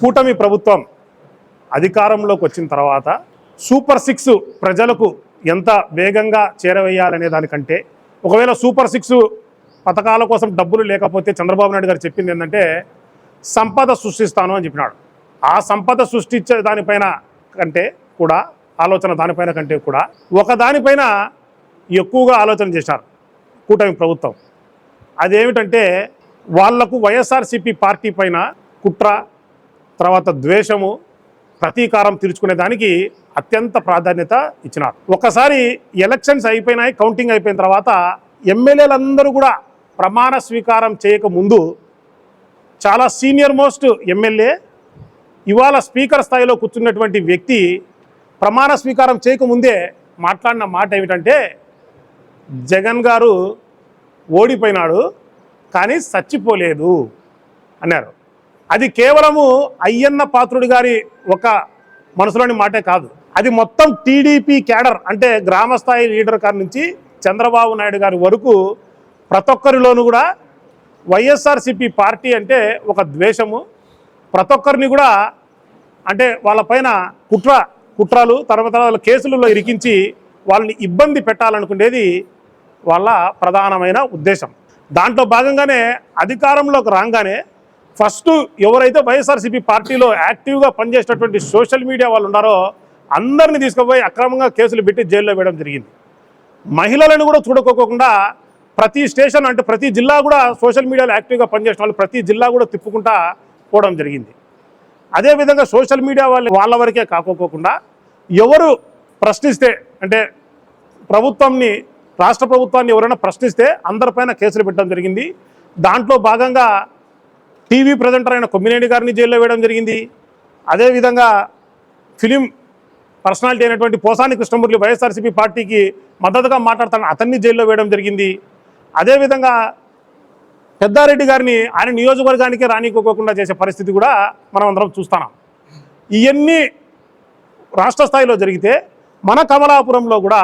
కూటమి ప్రభుత్వం అధికారంలోకి వచ్చిన తర్వాత సూపర్ సిక్స్ ప్రజలకు ఎంత వేగంగా చేరవేయాలనే దానికంటే ఒకవేళ సూపర్ సిక్స్ పథకాల కోసం డబ్బులు లేకపోతే చంద్రబాబు నాయుడు గారు చెప్పింది ఏంటంటే సంపద సృష్టిస్తాను అని చెప్పినాడు. ఆ సంపద సృష్టించే దానిపైన కంటే కూడా ఆలోచన దానిపైన కంటే కూడా ఒక దానిపైన ఎక్కువగా ఆలోచన చేశారు కూటమి ప్రభుత్వం. అదేమిటంటే వాళ్ళకు వైఎస్ఆర్సీపీ పార్టీ పైన కుట్ర తర్వాత ద్వేషము ప్రతీకారం తీర్చుకునే దానికి అత్యంత ప్రాధాన్యత ఇచ్చినారు. ఒకసారి ఎలక్షన్స్ అయిపోయినాయి కౌంటింగ్ అయిపోయిన తర్వాత ఎమ్మెల్యేలందరూ కూడా ప్రమాణ స్వీకారం చేయక ముందు చాలా సీనియర్ మోస్ట్ ఎమ్మెల్యే ఇవాళ స్పీకర్ స్థాయిలో కూర్చున్నటువంటి వ్యక్తి ప్రమాణ స్వీకారం చేయకముందే మాట్లాడిన మాట ఏమిటంటే జగన్ గారు ఓడిపోయినాడు కానీ చచ్చిపోలేదు అన్నారు. అది కేవలము అయ్యన్న పాత్రుడి గారి ఒక మనసులోని మాటే కాదు. అది మొత్తం టీడీపీ క్యాడర్ అంటే గ్రామస్థాయి లీడర్ గారి నుంచి చంద్రబాబు నాయుడు గారి వరకు ప్రతి ఒక్కరిలోనూ కూడా వైఎస్ఆర్సిపి పార్టీ అంటే ఒక ద్వేషము. ప్రతి ఒక్కరిని కూడా అంటే వాళ్ళపైన కుట్ర కుట్రాలు తర్వాత వాళ్ళ కేసులలో ఇరికించి వాళ్ళని ఇబ్బంది పెట్టాలనుకునేది వాళ్ళ ప్రధానమైన ఉద్దేశం. దాంట్లో భాగంగానే అధికారంలోకి రాగానే ఫస్ట్ ఎవరైతే వైఎస్ఆర్సీపీ పార్టీలో యాక్టివ్గా పనిచేసేటటువంటి సోషల్ మీడియా వాళ్ళు ఉన్నారో అందరిని తీసుకుపోయి అక్రమంగా కేసులు పెట్టి జైల్లో వేయడం జరిగింది. మహిళలను కూడా చూడకోకుండా ప్రతి స్టేషన్ అంటే ప్రతి జిల్లా కూడా సోషల్ మీడియాలో యాక్టివ్గా పనిచేసిన వాళ్ళు ప్రతి జిల్లా కూడా తిప్పుకుంటా పోవడం జరిగింది. అదేవిధంగా సోషల్ మీడియా వాళ్ళు వాళ్ళ వరకే కాకోకుండా ఎవరు ప్రశ్నిస్తే అంటే ప్రభుత్వంని రాష్ట్ర ప్రభుత్వాన్ని ఎవరైనా ప్రశ్నిస్తే అందరిపైన కేసులు పెట్టడం జరిగింది. దాంట్లో భాగంగా టీవీ ప్రజెంటర్ అయిన కొమ్మినేని గారిని జైల్లో వేయడం జరిగింది. అదేవిధంగా ఫిలిం పర్సనాలిటీ అయినటువంటి పోసాని కృష్ణమూర్తి వైఎస్ఆర్సీపీ పార్టీకి మద్దతుగా మాట్లాడతాను అతన్ని జైల్లో వేయడం జరిగింది. అదేవిధంగా పెద్దారెడ్డి గారిని ఆయన నియోజకవర్గానికి రానికోకుండా చేసే పరిస్థితి కూడా మనం అందరం చూస్తున్నాం. ఇవన్నీ రాష్ట్ర స్థాయిలో జరిగితే మన కమలాపురంలో కూడా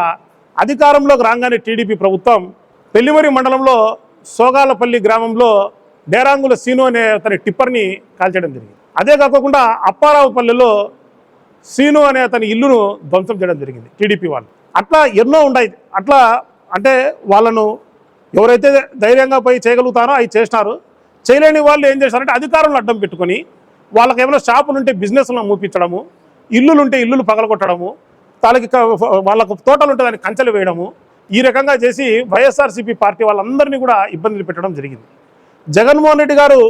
అధికారంలోకి రాగానే టీడీపీ ప్రభుత్వం పెళ్ళిమరి మండలంలో సోగాలపల్లి గ్రామంలో డేరాంగుల సీను అనే అతని టిప్పర్ని కాల్చడం జరిగింది. అదే కాకుండా అప్పారావుపల్లిలో సీను అనే అతని ఇల్లును ధ్వంసం చేయడం జరిగింది టీడీపీ వాళ్ళు. అట్లా ఎన్నో ఉన్నాయి అట్లా అంటే వాళ్ళను ఎవరైతే ధైర్యంగా పోయి చేయగలుగుతారో అవి చేసినారు. చేయలేని వాళ్ళు ఏం చేశారంటే అధికారులను అడ్డం పెట్టుకొని వాళ్ళకి ఏమైనా షాపులు ఉంటే బిజినెస్లను మూపించడము ఇల్లులు ఉంటే ఇల్లులు పగలగొట్టడము వాళ్ళకి వాళ్ళకు తోటలు ఉంటే దానికి కంచెలు వేయడము ఈ రకంగా చేసి వైఎస్ఆర్సీపీ పార్టీ వాళ్ళందరినీ కూడా ఇబ్బందులు పెట్టడం జరిగింది. జగన్మోహన్ రెడ్డి గారు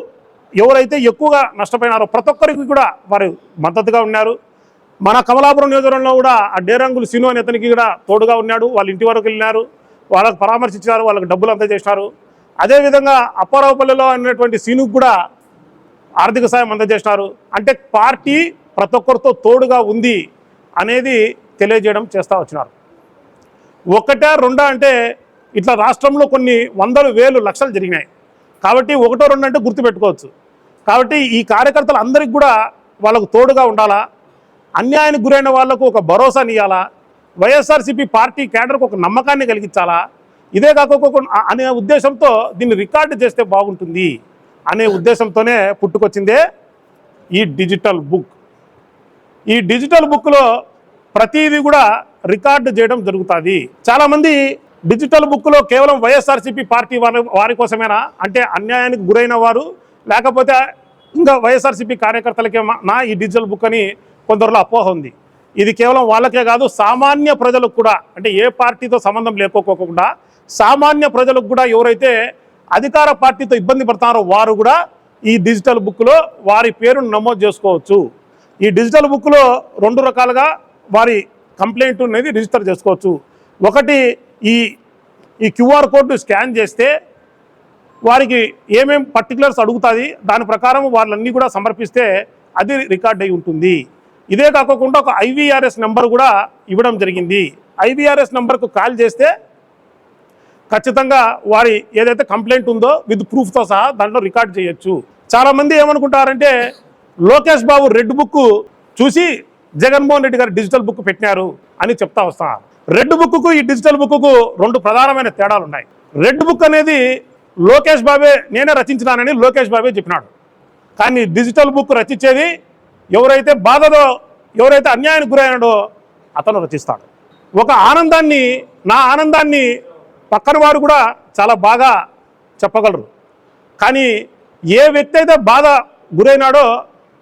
ఎవరైతే ఎక్కువగా నష్టపోయినారో ప్రతి ఒక్కరికి కూడా వారు మద్దతుగా ఉన్నారు. మన కమలాపురం నియోజకవర్గంలో కూడా ఆ డేరంగులు సిను అనే అతనికి కూడా తోడుగా ఉన్నాడు. వాళ్ళ ఇంటి వరకు వెళ్ళినారు. వాళ్ళకు పరామర్శించారు వాళ్ళకి డబ్బులు అందజేసినారు అదేవిధంగా అప్పారావుపల్లిలో అనేటువంటి సీనుకు కూడా ఆర్థిక సాయం అందజేసినారు. అంటే పార్టీ ప్రతి ఒక్కరితో తోడుగా ఉంది అనేది తెలియజేయడం చేస్తూ వచ్చినారు. ఒకటా రెండా అంటే ఇట్లా రాష్ట్రంలో కొన్ని వందలు వేలు లక్షలు జరిగినాయి. కాబట్టి ఒకటో రెండు అంటే గుర్తుపెట్టుకోవచ్చు. కాబట్టి ఈ కార్యకర్తలు అందరికి కూడా వాళ్ళకు తోడుగా ఉండాలా? అన్యాయానికి గురైన వాళ్ళకు ఒక భరోసా ఇవ్వాలా వైఎస్ఆర్సీపీ పార్టీ కేడర్కు ఒక నమ్మకాన్ని కలిగించాలా? ఇదే కాకుండా అనే ఉద్దేశంతో దీన్ని రికార్డు చేస్తే బాగుంటుంది అనే ఉద్దేశంతోనే పుట్టుకొచ్చిందే ఈ డిజిటల్ బుక్. ఈ డిజిటల్ బుక్లో ప్రతిదీ కూడా రికార్డు చేయడం జరుగుతుంది. చాలామంది డిజిటల్ బుక్లో కేవలం వైఎస్ఆర్సీపీ పార్టీ వారి వారి కోసమేనా? అంటే అన్యాయానికి గురైన వారు లేకపోతే ఇంకా వైఎస్ఆర్సీపీ కార్యకర్తలకేమా నా ఈ డిజిటల్ బుక్ అని కొందరిలో అపోహ ఉంది. ఇది కేవలం వాళ్ళకే కాదు సామాన్య ప్రజలకు కూడా అంటే ఏ పార్టీతో సంబంధం లేకపోకుండా సామాన్య ప్రజలకు కూడా ఎవరైతే అధికార పార్టీతో ఇబ్బంది పడతారో వారు కూడా ఈ డిజిటల్ బుక్లో వారి పేరును నమోదు చేసుకోవచ్చు. ఈ డిజిటల్ బుక్లో రెండు రకాలుగా వారి కంప్లైంట్ అనేది రిజిస్టర్ చేసుకోవచ్చు. ఒకటి ఈ ఈ క్యూఆర్ కోడ్ను స్కాన్ చేస్తే వారికి ఏమేం పర్టికులర్స్ అడుగుతుంది దాని ప్రకారం వాళ్ళన్నీ కూడా సమర్పిస్తే అది రికార్డ్ అయి ఉంటుంది. ఇదే కాకుండా ఒక ఐవీఆర్ఎస్ నెంబర్ కూడా ఇవ్వడం జరిగింది. ఐవీఆర్ఎస్ నెంబర్కు కాల్ చేస్తే ఖచ్చితంగా వారి ఏదైతే కంప్లైంట్ ఉందో విత్ ప్రూఫ్తో సహా దాంట్లో రికార్డ్ చేయొచ్చు. చాలామంది ఏమనుకుంటారంటే లోకేష్ బాబు రెడ్ బుక్ చూసి జగన్మోహన్ రెడ్డి గారు డిజిటల్ బుక్ పెట్టినారు అని చెప్తా వస్తా. రెడ్ బుక్కు ఈ డిజిటల్ బుక్కు రెండు ప్రధానమైన తేడాలు ఉన్నాయి రెడ్ బుక్ అనేది లోకేష్ బాబే నేనే రచించినానని లోకేష్ బాబే చెప్పినాడు. కానీ డిజిటల్ బుక్ రచించేది ఎవరైతే బాధలో ఎవరైతే అన్యాయానికి గురైనాడో అతను రచిస్తాడు. ఒక ఆనందాన్ని నా ఆనందాన్ని పక్కన వారు కూడా చాలా బాగా చెప్పగలరు. కానీ ఏ వ్యక్తి అయితే బాధ గురైనాడో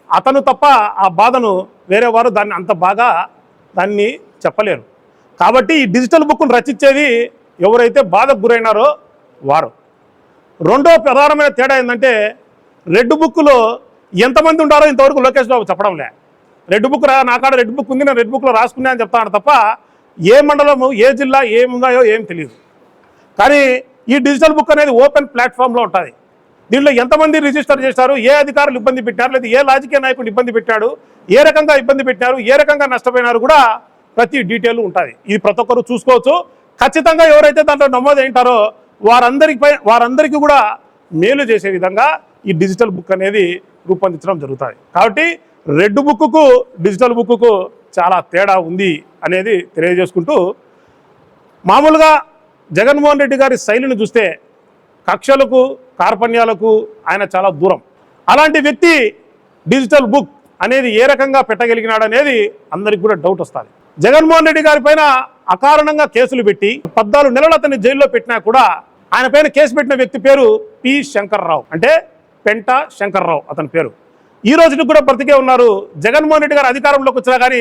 అతను తప్ప ఆ బాధను వేరే వారు దాన్ని అంత బాగా దాన్ని చెప్పలేరు. కాబట్టి ఈ డిజిటల్ బుక్ను రచించేది ఎవరైతే బాధకు గురైనారో వారు. రెండో ప్రధానమైన తేడా ఏంటంటే రెడ్ బుక్లో ఎంతమంది ఉంటారో ఇంతవరకు లోకేష్ బాబు చెప్పడంలే. రెడ్ బుక్ రా నాకాడ రెడ్ బుక్ ఉంది నేను రెడ్ బుక్లో రాసుకున్నా అని చెప్తాను తప్ప ఏ మండలము ఏ జిల్లా ఏమున్నాయో ఏం తెలియదు కానీ ఈ డిజిటల్ బుక్ అనేది ఓపెన్ ప్లాట్ఫామ్లో ఉంటుంది. దీనిలో ఎంతమంది రిజిస్టర్ చేశారు ఏ అధికారులు ఇబ్బంది పెట్టారు లేదా ఏ రాజకీయ నాయకుడు ఇబ్బంది పెట్టాడు ఏ రకంగా ఇబ్బంది పెట్టారు ఏ రకంగా నష్టపోయినారు కూడా ప్రతి డీటెయిల్ ఉంటుంది. ఇది ప్రతి ఒక్కరు చూసుకోవచ్చు. ఖచ్చితంగా ఎవరైతే దాంట్లో నమోదు అయింటారో వారందరిపై వారందరికీ కూడా మేలు చేసే విధంగా ఈ డిజిటల్ బుక్ అనేది రూపొందించడం జరుగుతుంది కాబట్టి రెడ్ బుక్కు డిజిటల్ బుక్కు చాలా తేడా ఉంది అనేది తెలియజేసుకుంటూ మామూలుగా జగన్మోహన్ రెడ్డి గారి శైలిని చూస్తే కక్షలకు కార్పణ్యాలకు ఆయన చాలా దూరం. అలాంటి వ్యక్తి డిజిటల్ బుక్ అనేది ఏ రకంగా పెట్టగలిగినాడు అనేది అందరికి కూడా డౌట్ వస్తుంది. జగన్మోహన్ రెడ్డి గారి పైన అకారణంగా కేసులు పెట్టి పద్నాలుగు నెలలు అతన్ని జైల్లో పెట్టినా కూడా ఆయన పైన కేసు పెట్టిన వ్యక్తి పేరు పి శంకర్రావు. అంటే పెంట శంకర్రావు అతని పేరు. ఈ రోజుకి కూడా బ్రతికే ఉన్నారు జగన్మోహన్ రెడ్డి గారు అధికారంలోకి వచ్చినా కానీ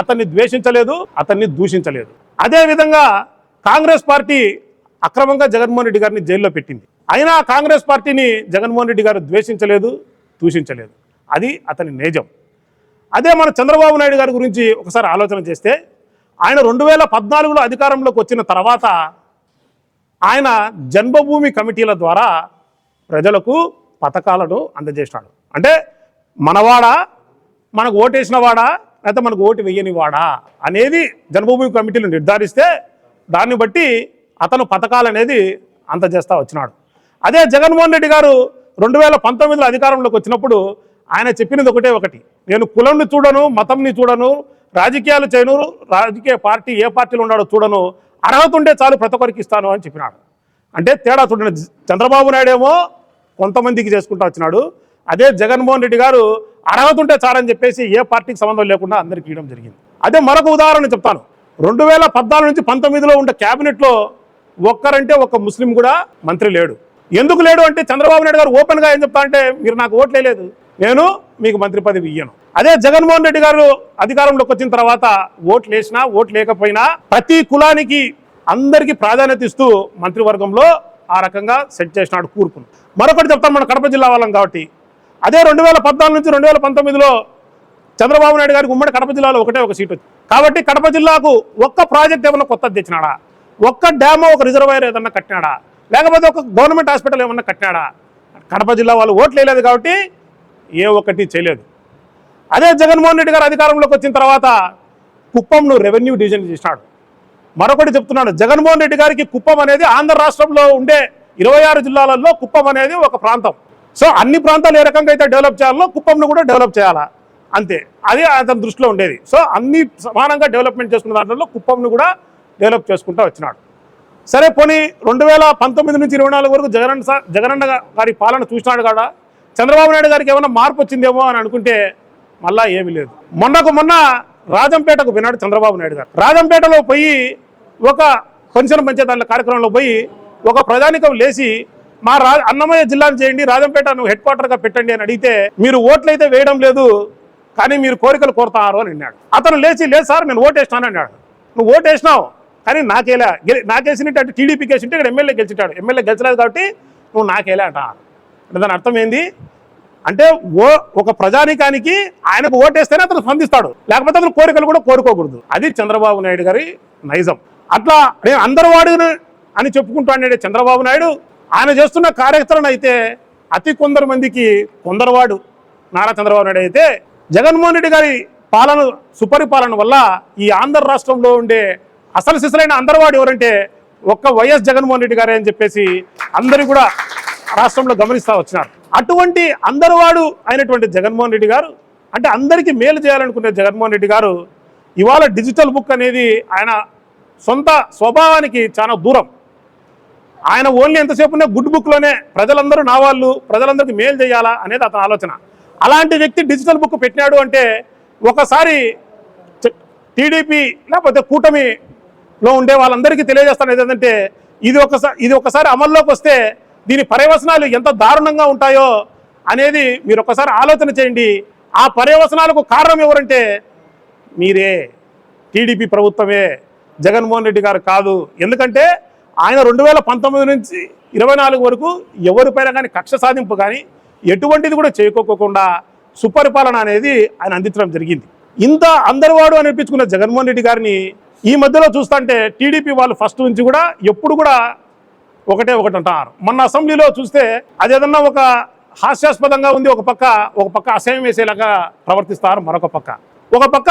అతన్ని ద్వేషించలేదు అతన్ని దూషించలేదు. అదేవిధంగా కాంగ్రెస్ పార్టీ అక్రమంగా జగన్మోహన్ రెడ్డి గారిని జైల్లో పెట్టింది. అయినా కాంగ్రెస్ పార్టీని జగన్మోహన్ రెడ్డి గారు ద్వేషించలేదు దూషించలేదు. అది అతని నేజం. అదే మన చంద్రబాబు నాయుడు గారి గురించి ఒకసారి ఆలోచన చేస్తే ఆయన రెండు వేల పద్నాలుగులో అధికారంలోకి వచ్చిన తర్వాత ఆయన జన్మభూమి కమిటీల ద్వారా ప్రజలకు పథకాలను అందజేసినాడు అంటే మనవాడా మనకు ఓటేసిన వాడా లేకపోతే మనకు ఓటు వేయని వాడా అనేది జన్మభూమి కమిటీలు నిర్ధారిస్తే దాన్ని బట్టి అతను పథకాలు అనేది అందజేస్తా వచ్చినాడు. అదే జగన్మోహన్ రెడ్డి గారు రెండు వేల పంతొమ్మిదిలో అధికారంలోకి వచ్చినప్పుడు ఆయన చెప్పినది ఒకటే ఒకటి. నేను కులంని చూడను మతంని చూడను రాజకీయాలు చేయను రాజకీయ పార్టీ ఏ పార్టీలో ఉన్నాడో చూడను అర్హత ఉంటే చాలు ప్రతి ఒక్కరికి ఇస్తాను అని చెప్పినాడు. అంటే తేడా చూడండి. చంద్రబాబు నాయుడు ఏమో కొంతమందికి చేసుకుంటూ వచ్చినాడు. అదే జగన్మోహన్ రెడ్డి గారు అర్హత ఉంటే చాలని చెప్పేసి ఏ పార్టీకి సంబంధం లేకుండా అందరికి ఇవ్వడం జరిగింది. అదే మరొక ఉదాహరణ చెప్తాను. రెండు వేల పద్నాలుగు నుంచి పంతొమ్మిదిలో ఉండే క్యాబినెట్లో ఒక్కరంటే ఒక ముస్లిం కూడా మంత్రి లేడు. ఎందుకు లేడు అంటే చంద్రబాబు నాయుడు గారు ఓపెన్గా ఏం చెప్తా అంటే మీరు నాకు ఓట్లే లేదు నేను మీకు మంత్రి పదవి ఇయ్యను. అదే జగన్మోహన్ రెడ్డి గారు అధికారంలోకి వచ్చిన తర్వాత ఓట్లు వేసినా ఓట్లు లేకపోయినా ప్రతి కులానికి అందరికీ ప్రాధాన్యత ఇస్తూ మంత్రివర్గంలో ఆ రకంగా సెట్ చేసినాడు కూర్పును. మరొకటి చెప్తాం మన కడప జిల్లా వాళ్ళం కాబట్టి. అదే రెండు వేల పద్నాలుగు నుంచి రెండు వేల పంతొమ్మిదిలో చంద్రబాబు నాయుడు గారికి ఉమ్మడి కడప జిల్లాలో ఒకటే ఒక సీట్ వచ్చింది. కాబట్టి కడప జిల్లాకు ఒక్క ప్రాజెక్ట్ ఏమన్నా కొత్తది తెచ్చినాడా? ఒక్క డ్యామ్ ఒక రిజర్వాయర్ ఏదన్నా కట్టినాడా? లేకపోతే ఒక గవర్నమెంట్ హాస్పిటల్ ఏమన్నా కట్టినాడా? కడప జిల్లా వాళ్ళు ఓట్లు వేయలేదు కాబట్టి ఏ ఒక్కటి చేయలేదు. అదే జగన్మోహన్ రెడ్డి గారు అధికారంలోకి వచ్చిన తర్వాత కుప్పంను రెవెన్యూ డివిజన్ చేసినాడు. మరొకటి చెప్తున్నాడు జగన్మోహన్ రెడ్డి గారికి కుప్పం అనేది ఆంధ్ర రాష్ట్రంలో ఉండే ఇరవై ఆరు జిల్లాలలో కుప్పం అనేది ఒక ప్రాంతం. సో అన్ని ప్రాంతాలు ఏ రకంగా అయితే డెవలప్ చేయాలో కుప్పంను కూడా డెవలప్ చేయాలా? అంతే. అది అతని దృష్టిలో ఉండేది. సో అన్ని సమానంగా డెవలప్మెంట్ చేసుకున్న దాంట్లో కుప్పంను కూడా డెవలప్ చేసుకుంటూ వచ్చినాడు. సరే పోనీ రెండు వేల పంతొమ్మిది నుంచి ఇరవై నాలుగు వరకు జగన్ జగనన్న గారి పాలన చూసినాడు కాడా చంద్రబాబు నాయుడు గారికి ఏమైనా మార్పు వచ్చిందేమో అని అనుకుంటే మళ్ళా ఏమీ లేదు. మొన్నకు మొన్న రాజంపేటకు పోయినాడు చంద్రబాబు నాయుడు గారు. రాజంపేటలో పోయి ఒక పెన్షన్ పంచేదాని కార్యక్రమంలో పోయి ఒక ప్రధానికం లేచి మా రా అన్నమయ్య జిల్లాను చేయండి రాజంపేట నువ్వు హెడ్ క్వార్టర్గా పెట్టండి అని అడిగితే మీరు ఓట్లయితే వేయడం లేదు కానీ మీరు కోరికలు కోరుతారు అని అన్నాడు. అతను లేచి లేదు సార్ నేను ఓటేసినాను అన్నాడు. నువ్వు ఓటేసినావు కానీ నాకేలా గెలి- నాకేసినట్టు అటు టీడీపీకి వేసింటే ఇక్కడ ఎమ్మెల్యే గెలిచిటాడు. ఎమ్మెల్యే గెలిచలేదు కాబట్టి నువ్వు నాకేలా అంట అంటే దాని అర్థం ఏంది? అంటే ఓ ఒక ప్రజానికానికి ఆయనకు ఓటేస్తేనే అతను స్పందిస్తాడు. లేకపోతే అతను కోరికలు కూడా కోరుకోకూడదు. అది చంద్రబాబు నాయుడు గారి నైజం. అట్లా నేను అందరు వాడును అని చెప్పుకుంటాడు చంద్రబాబు నాయుడు. ఆయన చేస్తున్న కార్యాచరణ అయితే అతి కొందరు మందికి కొందరువాడు నారా చంద్రబాబు నాయుడు అయితే జగన్మోహన్ రెడ్డి గారి పాలన సుపరిపాలన వల్ల ఈ ఆంధ్ర రాష్ట్రంలో ఉండే అసలు సిసలైన అందరివాడు ఎవరంటే ఒక్క వైఎస్ జగన్మోహన్ రెడ్డి గారే అని చెప్పేసి అందరూ కూడా రాష్ట్రంలో గమనిస్తూ వచ్చినారు. అటువంటి అందరివాడు అయినటువంటి జగన్మోహన్ రెడ్డి గారు అంటే అందరికీ మేలు చేయాలనుకునే జగన్మోహన్ రెడ్డి గారు ఇవాళ డిజిటల్ బుక్ అనేది ఆయన సొంత స్వభావానికి చాలా దూరం. ఆయన ఓన్లీ ఎంతసేపు ఉన్న గుడ్ బుక్లోనే ప్రజలందరూ నా వాళ్ళు ప్రజలందరికీ మేలు చేయాలా అనేది అతని ఆలోచన. అలాంటి వ్యక్తి డిజిటల్ బుక్ పెట్టినాడు అంటే ఒకసారి టీడీపీ లేకపోతే కూటమిలో ఉండే వాళ్ళందరికీ తెలియజేస్తాను. ఏంటంటే ఇది ఒకసారి ఇది ఒకసారి అమల్లోకి వస్తే దీని పర్యవసనాలు ఎంత దారుణంగా ఉంటాయో అనేది మీరు ఒకసారి ఆలోచన చేయండి. ఆ పర్యవసనాలకు కారణం ఎవరంటే మీరే. టీడీపీ ప్రభుత్వమే. జగన్మోహన్ రెడ్డి గారు కాదు. ఎందుకంటే ఆయన రెండు వేల పంతొమ్మిది నుంచి ఇరవై నాలుగు వరకు ఎవరిపైన కానీ కక్ష సాధింపు కానీ ఎటువంటిది కూడా చేయకోకుండా సుపరిపాలన అనేది ఆయన అందించడం జరిగింది. ఇంత అందరివాడు అనిపించుకున్న జగన్మోహన్ రెడ్డి గారిని ఈ మధ్యలో చూస్తుంటే టీడీపీ వాళ్ళు ఫస్ట్ నుంచి కూడా ఎప్పుడు కూడా ఒకటే ఒకటి అంటారు. మొన్న అసెంబ్లీలో చూస్తే అదేదన్నా ఒక హాస్యాస్పదంగా ఉంది ఒక పక్క ఒక పక్క అసహ్యం వేసేలాగా ప్రవర్తిస్తారు మరొక పక్క. ఒక పక్క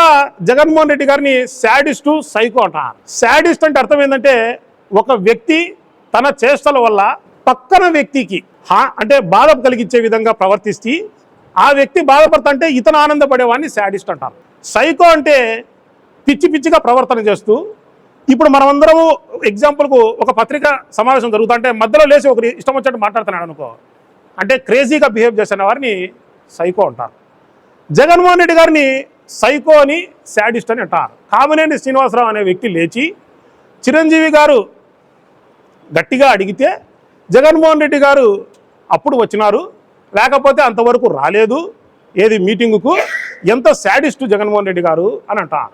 జగన్మోహన్ రెడ్డి గారిని శాడిస్టు సైకో అంటారు. శాడిస్ట్ అంటే అర్థం ఏంటంటే ఒక వ్యక్తి తన చేష్టల వల్ల పక్కన వ్యక్తికి హా అంటే బాధ కలిగించే విధంగా ప్రవర్తిస్తే ఆ వ్యక్తి బాధపడుతుంటే ఇతను ఆనందపడేవాడిని శాడిస్ట్ అంటారు. సైకో అంటే పిచ్చి పిచ్చిగా ప్రవర్తన చేస్తూ ఇప్పుడు మనమందరము ఎగ్జాంపుల్కు ఒక పత్రిక సమావేశం జరుగుతుంటే మధ్యలో లేచి ఒకరి ఇష్టం వచ్చినట్టు మాట్లాడుతున్నాడు అనుకో. అంటే క్రేజీగా బిహేవ్ చేసిన వారిని సైకో అంటారు. జగన్మోహన్ రెడ్డి గారిని సైకో అని శాడిస్ట్ అని అంటారు. కామినేని శ్రీనివాసరావు అనే వ్యక్తి లేచి చిరంజీవి గారు గట్టిగా అడిగితే జగన్మోహన్ రెడ్డి గారు అప్పుడు వచ్చినారు లేకపోతే అంతవరకు రాలేదు ఏది మీటింగుకు ఎంత శాడిస్ట్ జగన్మోహన్ రెడ్డి గారు అని అంటారు.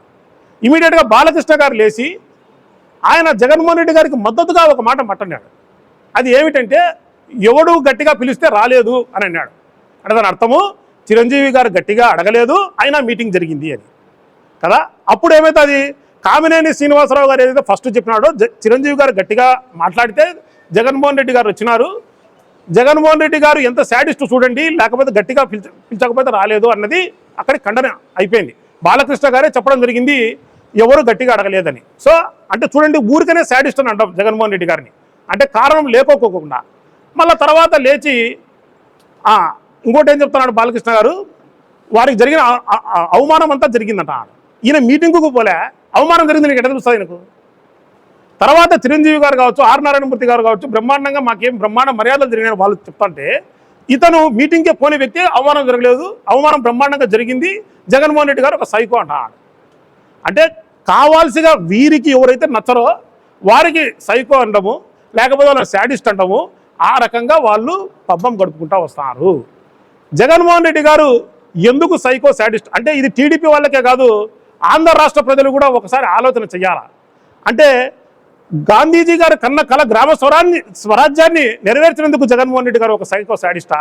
ఇమీడియట్గా బాలకృష్ణ గారు లేచి ఆయన జగన్మోహన్ రెడ్డి గారికి మద్దతుగా ఒక మాట మట్టన్నాడు అది ఏమిటంటే ఎవడు గట్టిగా పిలిస్తే రాలేదు అని అన్నాడు. అంటే దాని అర్థము చిరంజీవి గారు గట్టిగా అడగలేదు అయినా మీటింగ్ జరిగింది అని. కదా? అప్పుడు ఏమైతే అది కామినేని శ్రీనివాసరావు గారు ఏదైతే ఫస్ట్ చెప్పినాడో చిరంజీవి గారు గట్టిగా మాట్లాడితే జగన్మోహన్ రెడ్డి గారు వచ్చినారు. జగన్మోహన్ రెడ్డి గారు ఎంత శాడిస్ట్ చూడండి లేకపోతే గట్టిగా పిలిచ పిలిచకపోతే రాలేదు అన్నది అక్కడికి ఖండన అయిపోయింది. బాలకృష్ణ గారే చెప్పడం జరిగింది ఎవరు గట్టిగా అడగలేదని. సో అంటే చూడండి ఊరికనే శాడిస్ట్ అని అంటాం జగన్మోహన్ రెడ్డి గారిని. అంటే కారణం లేకోకోకుండా. మళ్ళీ తర్వాత లేచి ఆ, ఇంకోటి ఏం చెప్తున్నాడు బాలకృష్ణ గారు? వారికి జరిగిన అవమానం అంతా జరిగిందంట. ఈయన మీటింగుకు పోలే. అవమానం జరిగింది నీకు ఎట్లా తెలుస్తుంది ఆయనకు తర్వాత చిరంజీవి గారు కావచ్చు ఆర్ నారాయణమూర్తి గారు కావచ్చు బ్రహ్మాండంగా మాకేం బ్రహ్మాండ మర్యాదలు జరిగిన వాళ్ళు చెప్తుంటే ఇతను మీటింగ్కే పోని వ్యక్తి అవమానం జరగలేదు. అవమానం బ్రహ్మాండంగా జరిగింది. జగన్మోహన్ రెడ్డి గారు ఒక సైకో అంటాడు అంటే కావాల్సిగా వీరికి ఎవరైతే నచ్చరో వారికి సైకో అనడము లేకపోతే వాళ్ళ శాడిస్ట్ అంటాము ఆ రకంగా వాళ్ళు పబ్బం గడుపుకుంటూ వస్తారు. జగన్మోహన్ రెడ్డి గారు ఎందుకు సైకో శాడిస్ట్? అంటే ఇది టీడీపీ వాళ్ళకే కాదు ఆంధ్ర రాష్ట్ర ప్రజలు కూడా ఒకసారి ఆలోచన చెయ్యాల? అంటే గాంధీజీ గారు కన్న కల గ్రామ స్వరాన్ని స్వరాజ్యాన్ని నెరవేర్చినందుకు జగన్మోహన్ రెడ్డి గారు ఒక సైకో శాడిస్టా?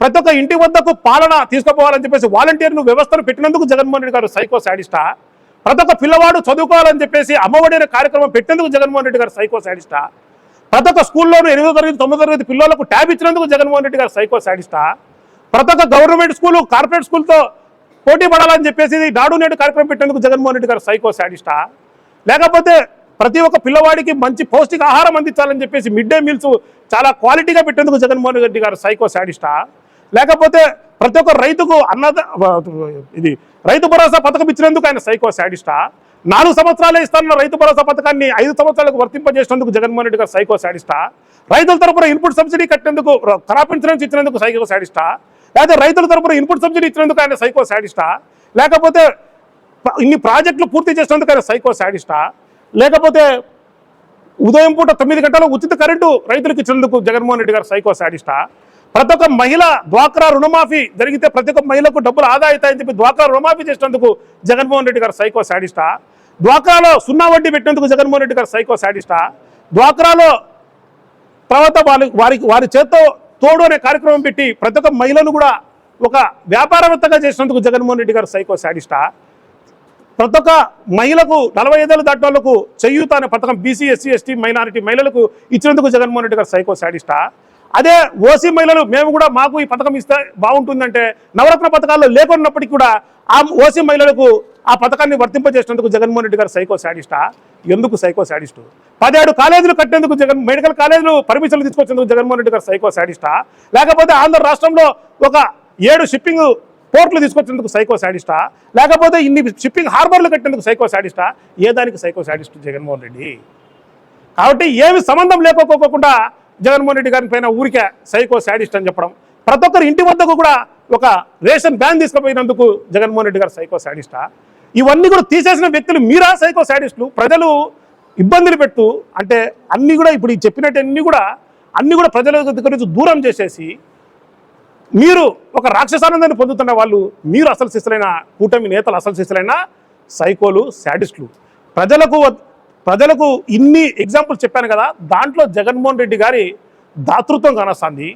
ప్రతి ఒక్క ఇంటి వద్దకు పాలన తీసుకుపోవాలని చెప్పేసి వాలంటీర్ను వ్యవస్థను పెట్టినందుకు జగన్మోహన్ రెడ్డి గారు సైకో శాడిస్టా? ప్రతి ఒక్క పిల్లవాడు చదువుకోవాలని చెప్పేసి అమ్మఒడి కార్యక్రమం పెట్టేందుకు జగన్మోహన్ రెడ్డి గారు సైకో శాడిస్టా. ప్రతి ఒక్క స్కూల్లోనూ ఎనిమిదో తరగతి తొమ్మిదో తరగతి పిల్లలకు ట్యాబ్ ఇచ్చినందుకు జగన్మోహన్ రెడ్డి గారు సైకో శాడిస్టా. ప్రతి ఒక్క గవర్నమెంట్ స్కూలు కార్పొరేట్ స్కూల్తో పోటీ పడాలని చెప్పేసి నాడు నేడు కార్యక్రమం పెట్టేందుకు జగన్మోహన్ రెడ్డి గారు సైకో శాడిస్టా. లేకపోతే ప్రతి ఒక్క పిల్లవాడికి మంచి పౌష్టిక ఆహారం అందించాలని చెప్పేసి మిడ్ డే మీల్స్ చాలా క్వాలిటీగా పెట్టేందుకు జగన్మోహన్ రెడ్డి గారు సైకో శాడిస్టా. లేకపోతే ప్రతి ఒక్క రైతుకు అన్నద ఇది రైతు భరోసా పథకం ఇచ్చినందుకు ఆయన సైకో శాడిస్టా. నాలుగు సంవత్సరాలే ఇస్తానన్న రైతు భరోసా పథకాన్ని ఐదు సంవత్సరాలకు వర్తింపజేసినందుకు జగన్మోహన్ రెడ్డి గారు సైకో శాడిస్టా. రైతుల తరపున ఇన్పుట్ సబ్సిడీ కట్టినందుకు క్రాప్ ఇన్సూరెన్స్ ఇచ్చినందుకు సైకో శాడిస్టా. లేకపోతే రైతుల తరపున ఇన్పుట్ సబ్సిడీ ఇచ్చినందుకు ఆయన సైకో శాడిస్టా. లేకపోతే ఇన్ని ప్రాజెక్టులు పూర్తి చేసినందుకు ఆయన సైకో శాడిస్టా. లేకపోతే ఉదయం పూట తొమ్మిది గంటల ఉచిత కరెంటు రైతులకు ఇచ్చినందుకు జగన్మోహన్ రెడ్డి గారు సైకో శాడిస్టా. ప్రతి ఒక్క మహిళ డ్వాక్రా రుణమాఫీ జరిగితే ప్రతి ఒక్క మహిళకు డబ్బులు ఆదా అవుతాయని చెప్పి డ్వాక్రా రుణమాఫీ చేసినందుకు జగన్మోహన్ రెడ్డి గారు సైకో శాడిస్టా. డ్వాక్రాలో సున్నా వడ్డీ పెట్టినందుకు జగన్మోహన్ రెడ్డి గారు సైకో శాడిస్టా. డ్వాక్రాలో తర్వాత వారి వారికి వారి చేత్తో తోడు అనే కార్యక్రమం పెట్టి ప్రతి ఒక్క మహిళను కూడా ఒక వ్యాపారవేత్తగా చేసినందుకు జగన్మోహన్ రెడ్డి గారు సైకో శాడిస్టా. ప్రతి ఒక్క మహిళకు నలభై ఐదేళ్ళు దాటిన వాళ్ళకు చేయూత అనే పథకం బీసీ ఎస్సీ ఎస్టీ మైనారిటీ మహిళలకు ఇచ్చినందుకు జగన్మోహన్ రెడ్డి గారు సైకో శాడిస్టా. అదే ఓసీ మహిళలు మేము కూడా మాకు ఈ పథకం ఇస్తే బాగుంటుందంటే నవరత్న పథకాల్లో లేకున్నప్పటికీ కూడా ఆ ఓసీ మహిళలకు ఆ పథకాన్ని వర్తింపజేసినందుకు జగన్మోహన్ రెడ్డి గారు సైకో శాడిస్టా. ఎందుకు సైకో శాడిస్టు? పదిహేడు కాలేజీలు కట్టేందుకు జగన్ మెడికల్ కాలేజీలు పర్మిషన్లు తీసుకొచ్చేందుకు జగన్మోహన్ రెడ్డి గారు సైకో శాడిస్టా. లేకపోతే ఆంధ్ర రాష్ట్రంలో ఒక ఏడు షిప్పింగ్ పోర్ట్లు తీసుకొచ్చేందుకు సైకో శాడిస్టా. లేకపోతే ఇన్ని షిప్పింగ్ హార్బర్లు కట్టేందుకు సైకో శాడిస్టా. ఏ దానికి సైకో శాడిస్టు జగన్మోహన్ రెడ్డి? కాబట్టి ఏమి సంబంధం లేకపోకుండా జగన్మోహన్ రెడ్డి గారి పైన ఊరికే సైకో శాడిస్ట్ అని చెప్పడం. ప్రతి ఒక్కరి ఇంటి వద్దకు కూడా ఒక రేషన్ బ్యాన్ తీసుకుపోయినందుకు జగన్మోహన్ రెడ్డి గారు సైకో శాడిస్టా? ఇవన్నీ కూడా తీసేసిన వ్యక్తులు మీరా సైకో శాడిస్టులు? ప్రజలు ఇబ్బందులు పెట్టు అంటే అన్నీ కూడా ఇప్పుడు ఈ చెప్పినట్టన్నీ కూడా అన్నీ కూడా ప్రజల దగ్గర నుంచి దూరం చేసేసి మీరు ఒక రాక్షసానందాన్ని పొందుతున్న వాళ్ళు మీరు అసలు శిస్తులైన కూటమి నేతలు అసలు శిస్తులైన సైకోలు శాడిస్టులు. ప్రజలకు ప్రజలకు ఇన్ని ఎగ్జాంపుల్స్ చెప్పాను కదా దాంట్లో జగన్మోహన్ రెడ్డి గారి దాతృత్వం కానొస్తుంది.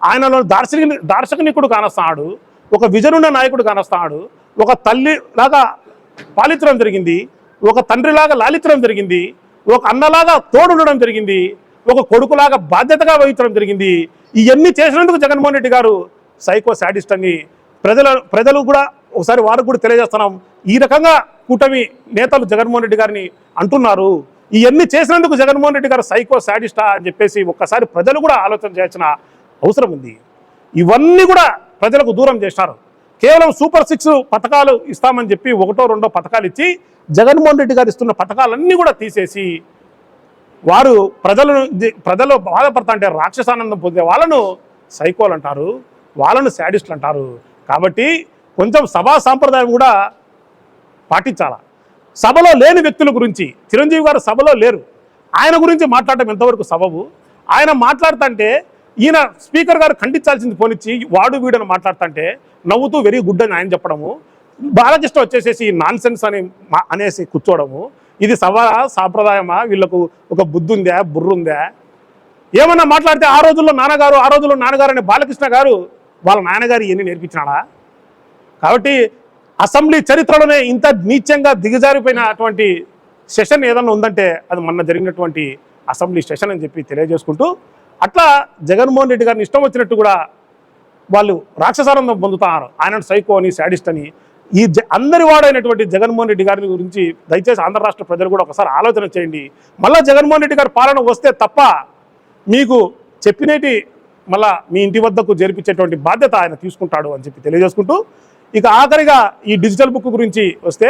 ఆయనలో దార్శనిక దార్శనికుడు కానొస్తున్నాడు ఒక విజన్ ఉన్న నాయకుడు కానొస్తున్నాడు ఒక తల్లి లాగా పాలించడం జరిగింది. ఒక తండ్రిలాగా లాలించడం జరిగింది. ఒక అన్నలాగా తోడుండడం జరిగింది. ఒక కొడుకులాగా బాధ్యతగా వహించడం జరిగింది. ఇవన్నీ చేసినందుకు జగన్మోహన్ రెడ్డి గారు సైకో శాడిస్ట్ అని ప్రజల ప్రజలు కూడా ఒకసారి వారికి కూడా తెలియజేస్తున్నాం. ఈ రకంగా కూటమి నేతలు జగన్మోహన్ రెడ్డి గారిని అంటున్నారు. ఇవన్నీ చేసినందుకు జగన్మోహన్ రెడ్డి గారు సైకో శాడిస్టా అని చెప్పేసి ఒక్కసారి ప్రజలు కూడా ఆలోచన చేయాల్సిన అవసరం ఉంది. ఇవన్నీ కూడా ప్రజలకు దూరం చేశారు కేవలం సూపర్ సిక్స్ పథకాలు ఇస్తామని చెప్పి ఒకటో రెండో పథకాలు ఇచ్చి జగన్మోహన్ రెడ్డి గారు ఇస్తున్న పథకాలన్నీ కూడా తీసేసి వారు ప్రజలను ప్రజలు బాధపడతా అంటే రాక్షసానందం పొందే వాళ్ళను సైకోలు అంటారు. వాళ్ళను శాడిస్టులు అంటారు. కాబట్టి కొంచెం సభా సాంప్రదాయం కూడా పాటించాల? సభలో లేని వ్యక్తుల గురించి చిరంజీవి గారు సభలో లేరు. ఆయన గురించి మాట్లాడటం ఎంతవరకు సబబు? ఆయన మాట్లాడుతుంటే ఈయన స్పీకర్ గారు ఖండించాల్సింది పోనిచ్చి వాడు వీడని మాట్లాడుతుంటే నవ్వుతూ వెరీ గుడ్ అని ఆయన చెప్పడము. బాలకృష్ణ వచ్చేసేసి నాన్ సెన్స్ అని మా- అనేసి కూర్చోవడము ఇది సభ సాంప్రదాయమా? వీళ్ళకు ఒక బుద్ధి ఉందా బుర్ర ఉందా ఏమన్నా మాట్లాడితే ఆ రోజుల్లో నాన్నగారు ఆ రోజుల్లో నాన్నగారు అనే బాలకృష్ణ గారు వాళ్ళ నాన్నగారు ఇవన్నీ నేర్పించినాడా? కాబట్టి అసెంబ్లీ చరిత్రలోనే ఇంత నీచంగా దిగజారిపోయినటువంటి సెషన్ ఏదన్నా ఉందంటే అది మొన్న జరిగినటువంటి అసెంబ్లీ సెషన్ అని చెప్పి తెలియజేసుకుంటూ అట్లా జగన్మోహన్ రెడ్డి గారిని ఇష్టం వచ్చినట్టు కూడా వాళ్ళు రాక్షసానందం పొందుతారు. ఆయన సైకో అని శాడిస్ట్ అని. ఈ జ అందరి వాడైనటువంటి జగన్మోహన్ రెడ్డి గారిని గురించి దయచేసి ఆంధ్ర రాష్ట్ర ప్రజలు కూడా ఒకసారి ఆలోచన చేయండి. మళ్ళీ జగన్మోహన్ రెడ్డి గారి పాలన వస్తే తప్ప మీకు చెప్పినటి మళ్ళా మీ ఇంటి వద్దకు జరిపించేటువంటి బాధ్యత ఆయన తీసుకుంటాడు అని చెప్పి తెలియజేసుకుంటూ ఇక ఆఖరిగా ఈ డిజిటల్ బుక్ గురించి వస్తే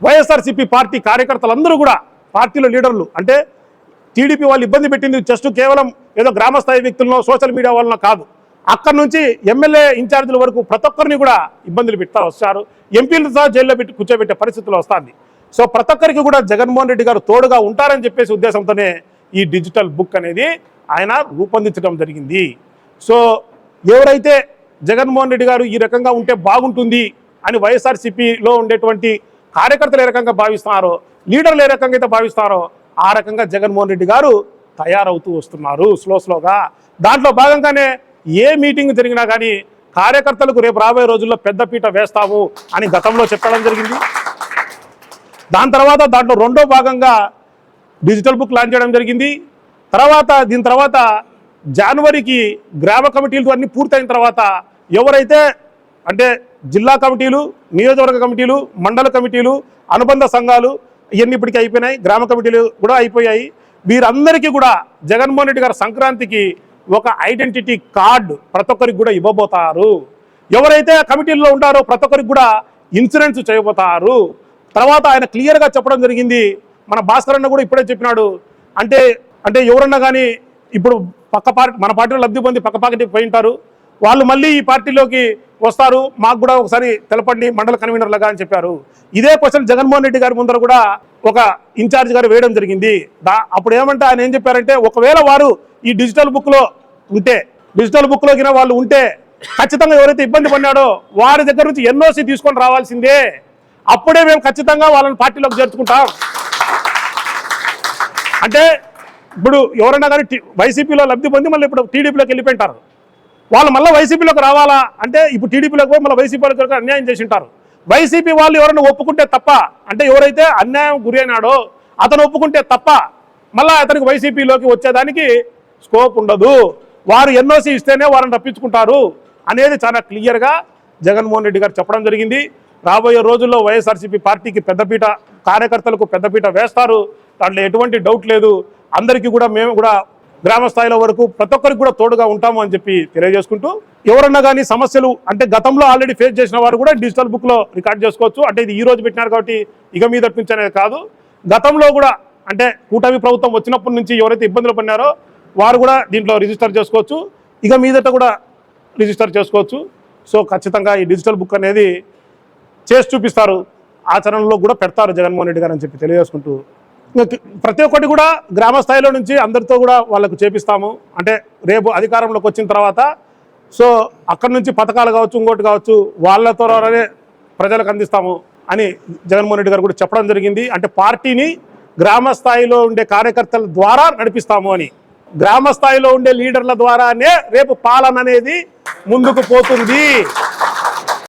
వైఎస్ఆర్సీపీ పార్టీ కార్యకర్తలందరూ కూడా పార్టీలో లీడర్లు. అంటే టీడీపీ వాళ్ళు ఇబ్బంది పెట్టింది జస్ట్ కేవలం ఏదో గ్రామస్థాయి వ్యక్తులను సోషల్ మీడియా వలన కాదు. అక్కడి నుంచి ఎమ్మెల్యే ఇన్ఛార్జీల వరకు ప్రతి ఒక్కరిని కూడా ఇబ్బందులు పెడతా వస్తారు. ఎంపీలు సహా జైల్లో పెట్టి కూర్చోబెట్టే పరిస్థితులు వస్తుంది. సో ప్రతి ఒక్కరికి కూడా జగన్మోహన్ రెడ్డి గారు తోడుగా ఉంటారని చెప్పేసి ఉద్దేశంతోనే ఈ డిజిటల్ బుక్ అనేది ఆయన రూపొందించడం జరిగింది. సో ఎవరైతే జగన్మోహన్ రెడ్డి గారు ఈ రకంగా ఉంటే బాగుంటుంది అని వైఎస్ఆర్సీపీలో ఉండేటువంటి కార్యకర్తలు ఏ రకంగా భావిస్తున్నారో లీడర్లు ఏ రకంగా అయితే భావిస్తారో ఆ రకంగా జగన్మోహన్ రెడ్డి గారు తయారవుతూ వస్తున్నారు స్లో స్లోగా. దాంట్లో భాగంగానే ఏ మీటింగ్ జరిగినా కానీ కార్యకర్తలకు రేపు రాబోయే రోజుల్లో పెద్దపీట వేస్తాము అని గతంలో చెప్పడం జరిగింది. దాని తర్వాత దాంట్లో రెండో భాగంగా డిజిటల్ బుక్ లాంచ్ చేయడం జరిగింది. తర్వాత దీని తర్వాత జనవరికి గ్రామ కమిటీలు అన్ని పూర్తయిన తర్వాత ఎవరైతే అంటే జిల్లా కమిటీలు నియోజకవర్గ కమిటీలు మండల కమిటీలు అనుబంధ సంఘాలు ఇవన్నీ ఇప్పటికీ అయిపోయినాయి. గ్రామ కమిటీలు కూడా అయిపోయాయి. వీరందరికీ కూడా జగన్మోహన్ రెడ్డి గారు సంక్రాంతికి ఒక ఐడెంటిటీ కార్డు ప్రతి ఒక్కరికి కూడా ఇవ్వబోతారు. ఎవరైతే కమిటీల్లో ఉంటారో ప్రతి ఒక్కరికి కూడా ఇన్సూరెన్స్ చేయబోతారు. తర్వాత ఆయన క్లియర్గా చెప్పడం జరిగింది. మన భాస్కర్ అన్న కూడా ఇప్పుడే చెప్పినాడు. అంటే అంటే ఎవరన్నా కానీ ఇప్పుడు పక్క పార్టీ మన పార్టీలో లబ్ధి పొంది పక్క పార్టీకి పోయి ఉంటారు. వాళ్ళు మళ్ళీ ఈ పార్టీలోకి వస్తారు. మాకు కూడా ఒకసారి తెలపండి మండల కన్వీనర్లుగా అని చెప్పారు. ఇదే క్వశ్చన్ జగన్మోహన్ రెడ్డి గారి ముందర కూడా ఒక ఇన్ఛార్జ్ గారు వేయడం జరిగింది. దా అప్పుడు ఏమంటే ఆయన ఏం చెప్పారంటే ఒకవేళ వారు ఈ డిజిటల్ బుక్లో ఉంటే డిజిటల్ బుక్లో కింద వాళ్ళు ఉంటే ఖచ్చితంగా ఎవరైతే ఇబ్బంది పడినాడో వారి దగ్గర నుంచి ఎన్ఓసి తీసుకొని రావాల్సిందే. అప్పుడే మేము ఖచ్చితంగా వాళ్ళని పార్టీలోకి చేర్చుకుంటాం. అంటే ఇప్పుడు ఎవరైనా కానీ వైసీపీలో లబ్ధి పొంది మళ్ళీ ఇప్పుడు టీడీపీలోకి వెళ్ళిపోయింటారు. వాళ్ళు మళ్ళీ వైసీపీలోకి రావాలా? అంటే ఇప్పుడు టీడీపీలోకి పోయి మళ్ళీ వైసీపీలో అన్యాయం చేసి ఉంటారు వైసీపీ వాళ్ళు ఎవరైనా ఒప్పుకుంటే తప్ప అంటే ఎవరైతే అన్యాయం గురి అయినాడో అతను ఒప్పుకుంటే తప్ప మళ్ళీ అతనికి వైసీపీలోకి వచ్చేదానికి స్కోప్ ఉండదు. వారు ఎన్ఓసి ఇస్తేనే వారిని రప్పించుకుంటారు అనేది చాలా క్లియర్గా జగన్మోహన్ రెడ్డి గారు చెప్పడం జరిగింది. రాబోయే రోజుల్లో వైఎస్ఆర్సీపీ పార్టీకి పెద్దపీట కార్యకర్తలకు పెద్దపీట వేస్తారు. దాంట్లో ఎటువంటి డౌట్ లేదు. అందరికీ కూడా మేము కూడా గ్రామ స్థాయిలో వరకు ప్రతి ఒక్కరికి కూడా తోడుగా ఉంటాము అని చెప్పి తెలియజేసుకుంటూ ఎవరన్నా కానీ సమస్యలు అంటే గతంలో ఆల్రెడీ ఫేస్ చేసిన వారు కూడా డిజిటల్ బుక్లో రికార్డ్ చేసుకోవచ్చు. అంటే ఇది ఈ రోజు పెట్టినారు కాబట్టి ఇక మీదటి నుంచి అనేది కాదు. గతంలో కూడా అంటే కూటమి ప్రభుత్వం వచ్చినప్పటి నుంచి ఎవరైతే ఇబ్బందులు పడినారో వారు కూడా దీంట్లో రిజిస్టర్ చేసుకోవచ్చు. ఇక మీదట కూడా రిజిస్టర్ చేసుకోవచ్చు. సో ఖచ్చితంగా ఈ డిజిటల్ బుక్ అనేది చేసి చూపిస్తారు. ఆచరణలో కూడా పెడతారు జగన్మోహన్ రెడ్డి గారు అని చెప్పి తెలియజేసుకుంటూ ప్రతి ఒక్కటి కూడా గ్రామ స్థాయిలో నుంచి అందరితో కూడా వాళ్ళకు చేపిస్తాము. అంటే రేపు అధికారంలోకి వచ్చిన తర్వాత సో అక్కడి నుంచి పథకాలు కావచ్చు ఇంకోటి కావచ్చు వాళ్ళ ప్రజలకు అందిస్తాము అని జగన్మోహన్ రెడ్డి గారు కూడా చెప్పడం జరిగింది. అంటే పార్టీని గ్రామ స్థాయిలో ఉండే కార్యకర్తల ద్వారా నడిపిస్తాము అని. గ్రామ స్థాయిలో ఉండే లీడర్ల ద్వారానే రేపు పాలన అనేది ముందుకు పోతుంది.